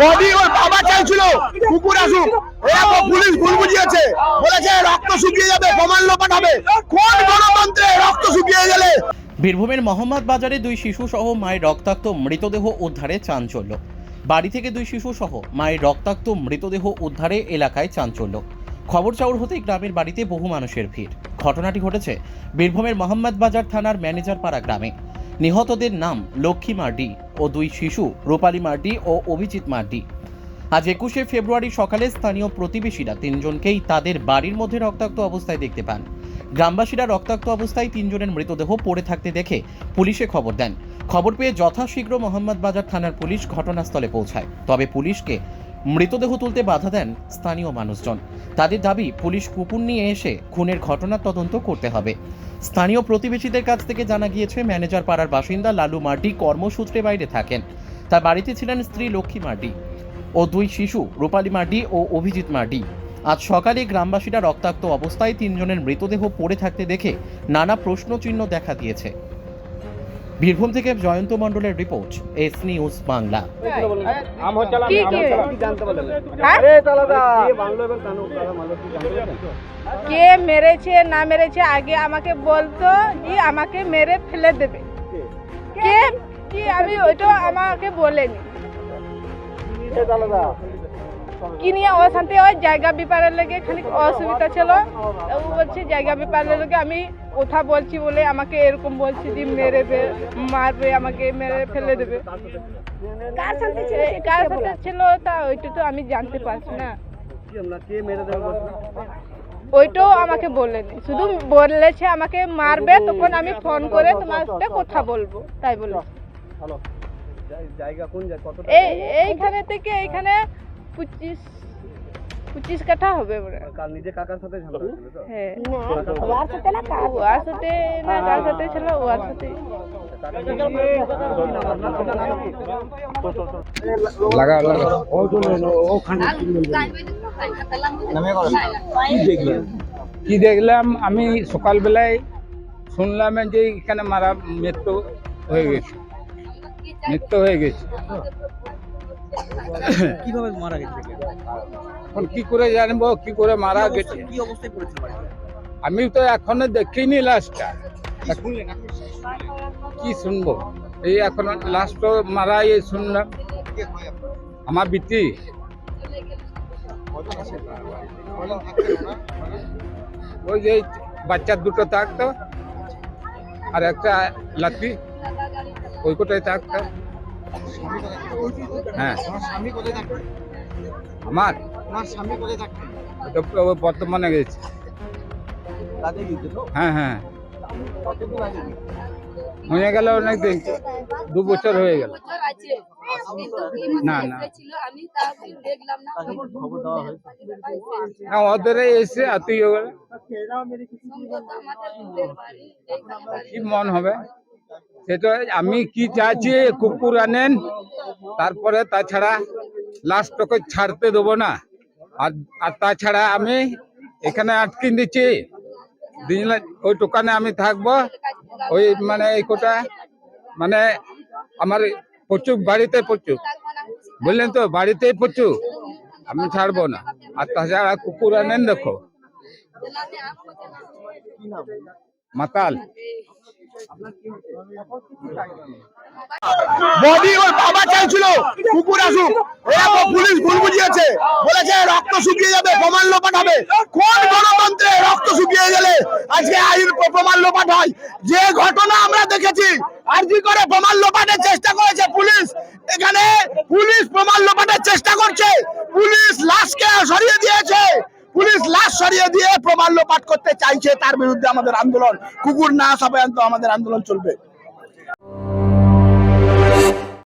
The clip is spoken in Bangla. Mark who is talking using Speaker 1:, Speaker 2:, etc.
Speaker 1: বডি ওর বাবা চাইছিল। কুকুর আসুক। পুলিশ ভুল বুঝিয়েছে। বলেছে, রক্ত শুকিয়ে যাবে লোপাট হবে। কোন গণতন্ত্রে রক্ত শুকিয়ে গেলে?
Speaker 2: বীরভূমের মোহাম্মদ বাজারে দুই শিশু সহ মায়ের রক্তাক্ত মৃতদেহ উদ্ধারে চাঞ্চল্য। বাড়ি থেকে দুই শিশু সহ মায়ের রক্তাক্ত মৃতদেহ উদ্ধারে এলাকায় চাঞ্চল্য। খবর চাউর হতেই গ্রামের বাড়িতে বহু মানুষের ভিড়। ঘটনাটি ঘটেছে বীরভূমের মোহাম্মদ বাজার থানার ম্যানেজার পাড়া গ্রামে। নিহতদের নাম লক্ষ্মী মার্ডি। ও দুই শিশু, রূপালী মার্ডি ও অভিজিৎ মার্ডি আজ একুশে ফেব্রুয়ারি সকালে স্থানীয় প্রতিবেশীরা তিনজনকেই তাদের বাড়ির মধ্যে রক্তাক্ত অবস্থায় দেখতে পান। গ্রামবাসীরা রক্তাক্ত অবস্থায় তিনজনের মৃতদেহ পড়ে থাকতে দেখে পুলিশে খবর দেন। খবর পেয়ে যথাশীঘ্র মোহাম্মদ বাজার থানার পুলিশ ঘটনাস্থলে পৌঁছায়। তবে পুলিশকে মৃতদেহ তুলতে বাধা দেন স্থানীয় মানুষজন। তাদের দাবি, পুলিশ কুকুর নিয়ে এসে খুনের ঘটনার তদন্ত করতে হবে। স্থানীয় প্রতিবেশীদের কাছ থেকে জানা গিয়েছে, ম্যানেজার পাড়ার বাসিন্দা লালু মার্ডি কর্মসূত্রে বাইরে থাকেন। তার বাড়িতে ছিলেন স্ত্রী লক্ষ্মী মার্ডি ও দুই শিশু, রূপালী মার্ডি ও অভিজিৎ মার্ডি আজ সকালে গ্রামবাসীরা রক্তাক্ত অবস্থায় তিনজনের মৃতদেহ পড়ে থাকতে দেখে নানা প্রশ্নচিহ্ন দেখা দিয়েছে। বীরভূম থেকে জয়ন্ত মণ্ডলের রিপোর্ট এস নিউজ বাংলা।
Speaker 3: কি হ্যাঁ? মেরেছে না মেরেছে আগে আমাকে বলতো যে আমাকে মেরে ফেলে দেবে। কে? কি? আমি ওইটা আমাকে বলেনি। কি নিয়ে অশান্তি ওই জায়গা ব্যাপারের লেগে খালি অসুবিধা ছিল। ও বলছে জায়গা ব্যাপারের লেগে আমি কথা বলছি বলে আমাকে এরকম বলছি যে মেরে মারবে আমাকে মেরে ফেলে দেবে। কার সাথে ছিল কার সাথে ছিল তা ওইটা তো আমি জানতে পারছি না। ওইটাও আমাকে বলেনি। শুধু বলেছে আমাকে মারবে তখন আমি ফোন করে তোমার সাথে কথা বলব তাই বলে
Speaker 4: জায়গা কোন জায়গা? কত
Speaker 3: এই এইখানে থেকে এইখানে পঁচিশ পঁচিশ কাঠা হবে মনে হয়।
Speaker 4: কাল নিজে কাকার সাথে ঝগড়া হয়েছিল তো?
Speaker 3: হ্যাঁ। ওয়ার সাথে না কার সাথে? ছিল ওয়ার সাথে।
Speaker 5: লাগা লাগা। কি দেখলাম আমি সকালবেলায় শুনলাম যে এখানে মারা মৃত্যু হয়ে গেছে। মৃত্যু হয়ে গেছে।
Speaker 4: কীভাবে মারা গেছে?
Speaker 5: এখন কি করে জানব কি করে মারা গেছে?
Speaker 4: কি অবস্থায় বাড়িতে
Speaker 5: আমি তো এখনও দেখিনি লাশটা
Speaker 4: শুনলেন
Speaker 5: কি শুনব? এই এখন লাস্ট মারা এই শুনলাম। আমার বিটি ওই যে বাচ্চা দুটো থাকতো আর একটা লাতি। ওই কোটায় থাকতো। হ্যাঁ।
Speaker 4: স্বামী কোথায় থাকতেন
Speaker 5: আমার?
Speaker 4: আমার স্বামী কোথায় থাকতেন
Speaker 5: ওটা বর্তমানে গেছে।
Speaker 4: কাজে গিয়েছে তো?
Speaker 5: হ্যাঁ হ্যাঁ।
Speaker 4: কতদিন আগে
Speaker 5: হয়ে গেল অনেক দিন। দু বছর হয়ে গেল। না না। হ্যাঁ ওদের এসে আত্মীয় কি মন হবে? সেটা আমি কি চাইছি, কুকুর আনেন, তারপরে তাছাড়া লাস্টকে ছাড়তে দেবো না। আর তাছাড়া আমি এখানে আটকে দিচ্ছি। ওই দোকানে আমি থাকব। ওই মানে এই কোটা মানে আমার প্রচুর, বাড়িতে প্রচুর। বুঝলেন তো? বাড়িতেই প্রচুর। আমি ছাড়বো না। আর তাছাড়া কুকুর আনেন দেখো। মাতাল।
Speaker 1: বডি ওর বাবা চাইছিল, কুকুর আসুক। পুলিশ ভুল বুঝিয়েছে। বলেছে, রক্ত শুকিয়ে যাবে, প্রমাণ লোপাট হবে। কোন গণতন্ত্রে রক্ত শুকিয়ে গেলে আজকে আইন প্রমাণ লোপাট হয়? যে ঘটনা আমরা দেখেছি আর কি করে প্রমাণ লোপাটের চেষ্টা করেছে পুলিশ। এখানে পুলিশ প্রমাণ লোপাটের চেষ্টা করছে। পুলিশ লাশকে সরিয়ে দিয়েছে। পুলিশ লাশ সরিয়ে দিয়ে প্রমাণ পাঠ করতে চাইছে তার বিরুদ্ধে আমাদের আন্দোলন। কুকুর না সবাই আমাদের আন্দোলন চলবে।